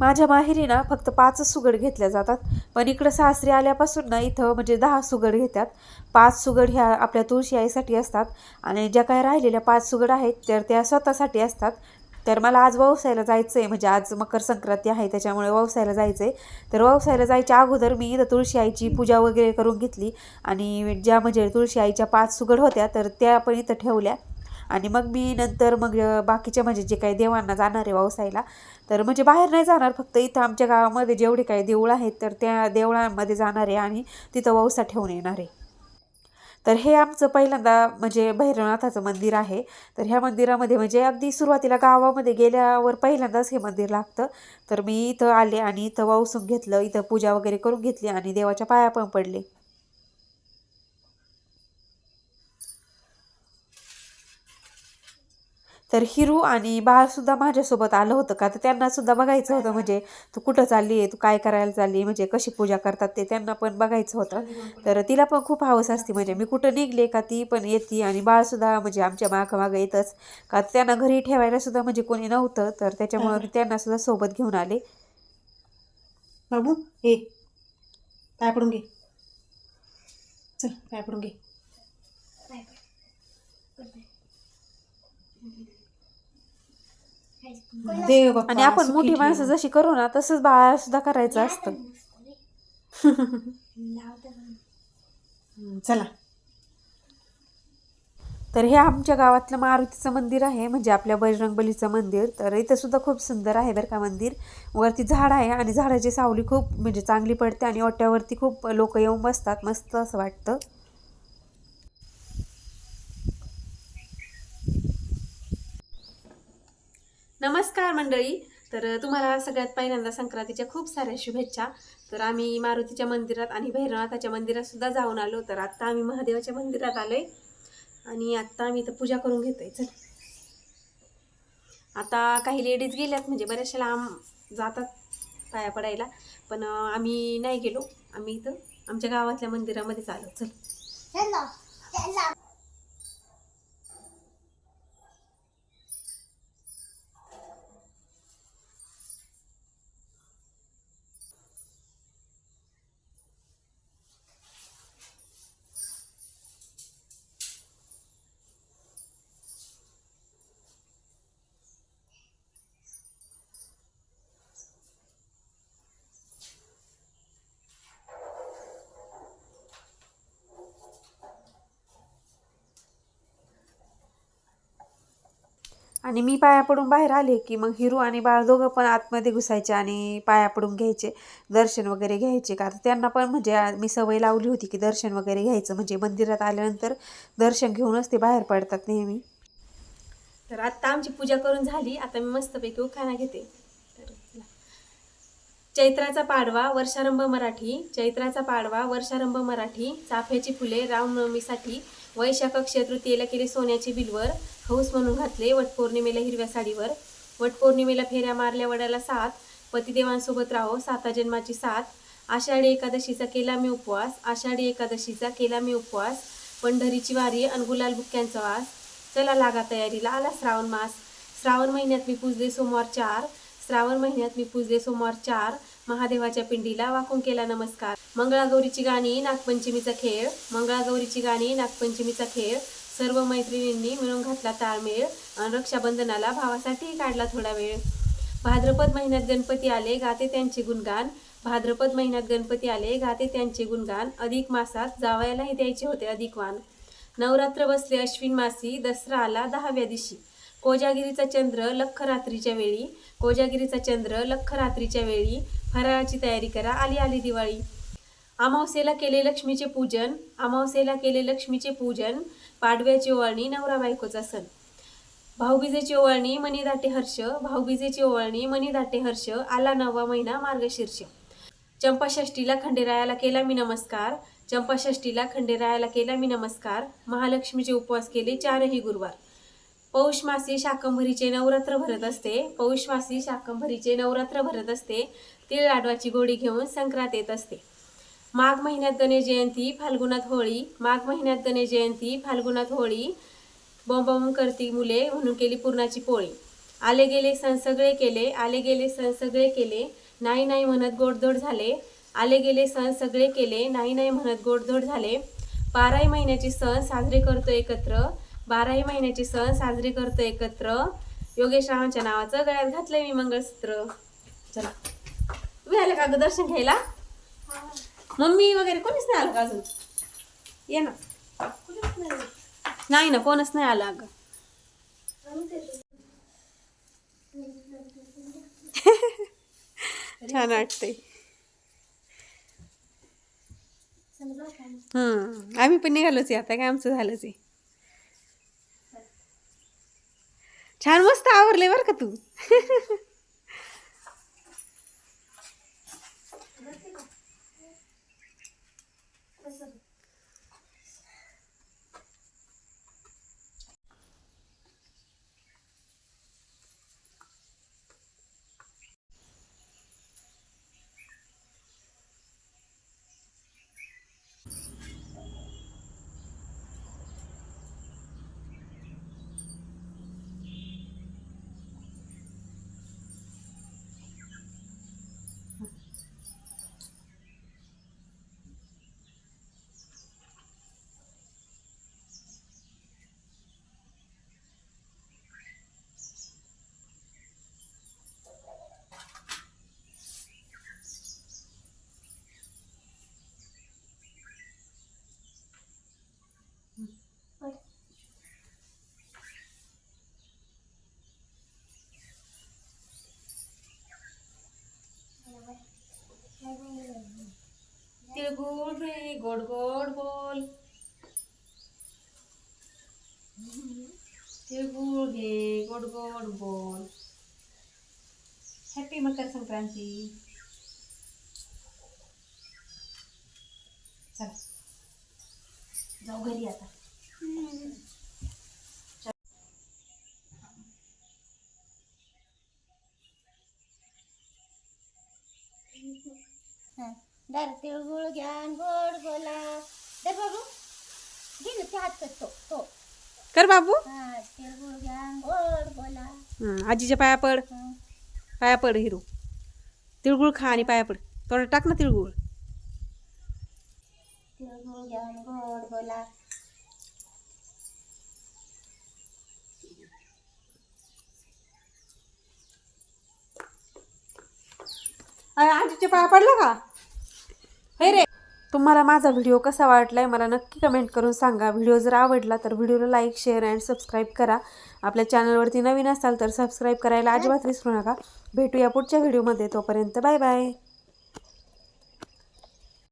माझ्या माहेरी ना फक्त पाचच सुगड घेतल्या जातात. पण इकडं सासरी आल्यापासून ना इथं म्हणजे दहा सुगड घेतात. पाच सुगड ह्या आपल्या तुळशी आईसाठी असतात. आणि ज्या काय राहिलेल्या पाच सुगड आहेत तर त्या स्वतःसाठी असतात. तर मला आज व्यवसायाला जायचं आहे म्हणजे आज मकर संक्रांती आहे त्याच्यामुळे व्यवसायाला जायचं आहे तर व्यवसायाला जायच्या अगोदर मी इथं तुळशी आईची पूजा वगैरे करून घेतली. आणि ज्या म्हणजे तुळशी आईच्या पाच सुगड होत्या तर त्या पण इथं ठेवल्या. आणि मग मी नंतर मग बाकीच्या म्हणजे जे काही देवांना जाणार आहे व्यवसायाला तर म्हणजे बाहेर नाही जाणार फक्त इथं आमच्या गावामध्ये जेवढे काही देऊळ आहेत तर त्या देवळांमध्ये जाणार आहे आणि तिथं वौसा ठेवून येणार आहे. तर हे आमचं पहिल्यांदा म्हणजे भैरवनाथाचं मंदिर आहे. तर ह्या मंदिरामध्ये म्हणजे अगदी सुरुवातीला गावामध्ये गेल्यावर पहिल्यांदाच हे मंदिर लागतं. तर मी इथं आले आणि इथं वावसून घेतलं इथं पूजा वगैरे करून घेतली आणि देवाच्या पाया पण पडले. तर हिरू आणि बाळसुद्धा माझ्यासोबत आलं होतं का? तर त्यांना सुद्धा बघायचं होतं म्हणजे तू कुठं चालली आहे? तू काय करायला चालली म्हणजे कशी पूजा करतात ते त्यांना पण बघायचं होतं. तर तिला पण खूप हवस असते म्हणजे मी कुठं निघले का ती पण येते आणि बाळसुद्धा म्हणजे आमच्या मागं मागं येतच. का त्यांना घरी ठेवायला सुद्धा म्हणजे कोणी नव्हतं तर त्याच्यामुळे मी त्यांना सुद्धा सोबत घेऊन आले. बाबू हे पाय पडून घे. चल पाय पडून घे देव बाप्पा आणि आपण सुखी मोठी ठेव. माणसं जशी करू ना तसंच बाळा सुद्धा करायचं असतं. हम्म, चला. तर हे आमच्या गावातलं मारुतीचं मंदिर आहे म्हणजे आपल्या बजरंगबलीचं मंदिर. तर इथं सुद्धा खूप सुंदर आहे बरं का मंदिर. वरती झाड आहे आणि झाडाची सावली खूप म्हणजे चांगली पडते आणि ओट्यावरती खूप लोक येऊन बसतात. मस्त असं वाटतं. नमस्कार मंडळी. तर तुम्हाला सगळ्यात पहिल्यांदा संक्रांतीच्या खूप साऱ्या शुभेच्छा. तर आम्ही मारुतीच्या मंदिरात आणि भैरवनाथाच्या मंदिरात सुद्धा जाऊन आलो. तर आत्ता आम्ही महादेवाच्या मंदिरात आलोय. आणि आत्ता आम्ही इथं पूजा करून घेतो आहे चल. आता काही लेडीज गेल्यात म्हणजे बऱ्याचशा लांब जातात पाया पडायला. पण आम्ही नाही गेलो. आम्ही इथं आमच्या गावातल्या मंदिरामध्येच आलो. चल. आणि मी पाया पडून बाहेर आले की मग हिरू आणि बाळ दोघं पण आतमध्ये घुसायचे आणि पाया पडून घ्यायचे दर्शन वगैरे घ्यायचे. का तर त्यांना पण म्हणजे मी सवय लावली होती की दर्शन वगैरे घ्यायचं. म्हणजे मंदिरात आल्यानंतर दर्शन घेऊनच ते बाहेर पडतात नेहमी. तर आत्ता आमची पूजा करून झाली. आता मी मस्तपैकी उखाणा घेते. तर चैत्राचा पाडवा वर्षारंभ मराठी. चैत्राचा पाडवा वर्षारंभ मराठी. चाफ्याची फुले रामनवमीसाठी वैशाख अक्षय तृतीयेला केले सोन्याचे बिलवर. हौस म्हणून घातले वटपौर्णिमेला हिरव्या साडीवर. वटपौर्णिमेला फेऱ्या मारल्या वडाला सात पतिदेवांसोबत राहो साता जन्माची साथ आषाढी एकादशीचा केला मी उपवास आषाढी एकादशीचा केला मी उपवास. पंढरीची वारी अनगुलाल बुक्क्यांचा वास. चला लागा तयारीला आला श्रावण मास. श्रावण महिन्यात मी पूजले सोमवार चार. श्रावण महिन्यात मी पूजले सोमवार चार. महादेवाच्या पिंडीला वाकून केला नमस्कार. मंगळागौरीची गाणी नागपंचमीचा खेळ. मंगळागौरीची गाणी नागपंचमीचा खेळ. सर्व मैत्रिणींनी मिळून घातला ताळमेळ आणि रक्षाबंधनाला भावासाठीही काढला थोडा वेळ. भाद्रपद महिन्यात गणपती आले गाते त्यांचे गुणगान. भाद्रपद महिन्यात गणपती आले गाते त्यांचे गुणगान. अधिक मासात जावयालाही द्यायचे होते अधिक वाण. नवरात्र बसले अश्विन मासी दसरा आला दहाव्या दिवशी. कोजागिरीचा चंद्र लख रात्रीच्या वेळी. कोजागिरीचा चंद्र लख रात्रीच्या वेळी. फराळाची तयारी करा आली आली दिवाळी. अमावस्येला केले लक्ष्मीचे पूजन. अमावस्येला केले लक्ष्मीचे पूजन. पाडव्याची ओवाळणी नवरा बायकोचा सण. भाऊबीजेची ओवाळणी मनीदाटे हर्ष भाऊबीजेची ओवाळणी मनीदाटे हर्ष आला नववा महिना मार्गशीर्ष चंपाषष्टीला खंडेरायाला केला मी नमस्कार. चंपाषष्टीला खंडेरायाला केला मी नमस्कार. महालक्ष्मीचे उपवास केले चारही गुरुवार. पौषमासी शाकंभरीचे नवरात्र भरत असते. पौषमासी शाकंभरीचे नवरात्र भरत असते. तिळ लाडवाची गोडी घेऊन संक्रांत येत असते. माघ महिन्यात गणेश जयंती फाल्गुनात होळी. माघ महिन्यात गणेश जयंती फाल्गुनात होळी. बॉम्ब करती मुले म्हणून केली पूर्णाची पोळी. आले गेले सण सगळे केले आले गेले सण सगळे केले नाही नाही म्हणत गोडधोड झाले. आले गेले सण सगळे केले नाही नाही म्हणत गोडधोड झाले. बाराही महिन्याचे सण साजरे करतो एकत्र. बाराही महिन्याचे सण साजरे करतो एकत्र. योगेश रावांच्या नावाचं गळ्यात घातलंय मी मंगळसूत्र. चला. तुम्ही आले का दर्शन घ्यायला? मम्मी वगैरे कोणीच नाही आलं का अजून? ये ना. नाही ना कोणच नाही आलं अगं. छान वाटतंय. हम्म आम्ही पण निघालोच आहे आता काय आमचं झालंच आहे. छान मस्त आवरले बरं का तू? तिळगुळ रे गोड गोड बोल गोल घे गोड गोड बोल हैप्पी मकर संक्रांति। चल, जाओ घरी आता। दर तिळगुळ घ्यान गोड बोला दर बाबू घे ना हात तो कर बाबू. हा तिळगुळ घ्यान गोड बोला हं, आजीच्या पाया पड. हं. पाया पड हिरू. तिळगुळ खा आणि पाया पड. थोडं टाक ना तिळगुळ. तिळगुळ घ्यान गोड बोला आजीच्या पाया पडला का? हे रे. तुम्हाला माझा व्हिडिओ कसा वाटलाय मला नक्की कमेंट करून सांगा. व्हिडिओ जर आवडला तर व्हिडिओला लाईक शेअर अँड सबस्क्राईब करा. आपल्या चॅनलवरती नवीन असाल तर सबस्क्राईब करायला अजिबात विसरू नका. भेटूया पुढच्या व्हिडिओमध्ये तोपर्यंत बाय बाय